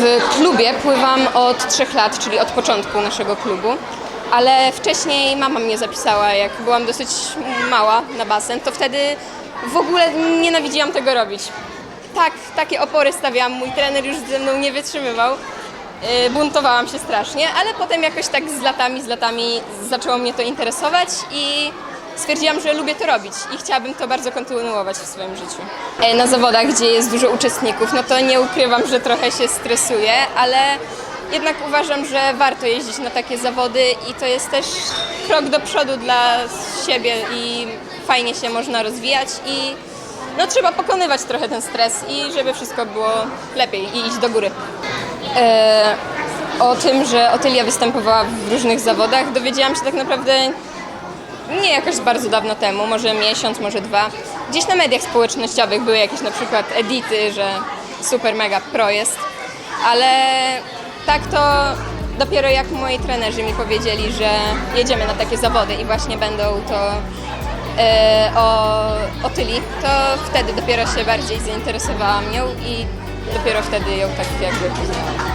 W klubie pływam od trzech lat, czyli od początku naszego klubu, ale wcześniej mama mnie zapisała, jak byłam dosyć mała na basen, to wtedy w ogóle nienawidziłam tego robić. Tak, takie opory stawiałam, mój trener już ze mną nie wytrzymywał. Yy, Buntowałam się strasznie, ale potem jakoś tak z latami, z latami zaczęło mnie to interesować i stwierdziłam, że lubię to robić i chciałabym to bardzo kontynuować w swoim życiu. E, Na zawodach, gdzie jest dużo uczestników, no to nie ukrywam, że trochę się stresuję, ale jednak uważam, że warto jeździć na takie zawody i to jest też krok do przodu dla siebie i fajnie się można rozwijać i no trzeba pokonywać trochę ten stres i żeby wszystko było lepiej i iść do góry. E, o tym, że Otylia występowała w różnych zawodach, dowiedziałam się tak naprawdę nie jakoś bardzo dawno temu, może miesiąc, może dwa. Gdzieś na mediach społecznościowych były jakieś na przykład edity, że super mega pro jest, ale tak to dopiero jak moi trenerzy mi powiedzieli, że jedziemy na takie zawody i właśnie będą to e, o Otyli, to wtedy dopiero się bardziej zainteresowałam nią i dopiero wtedy ją tak jakby poznałam.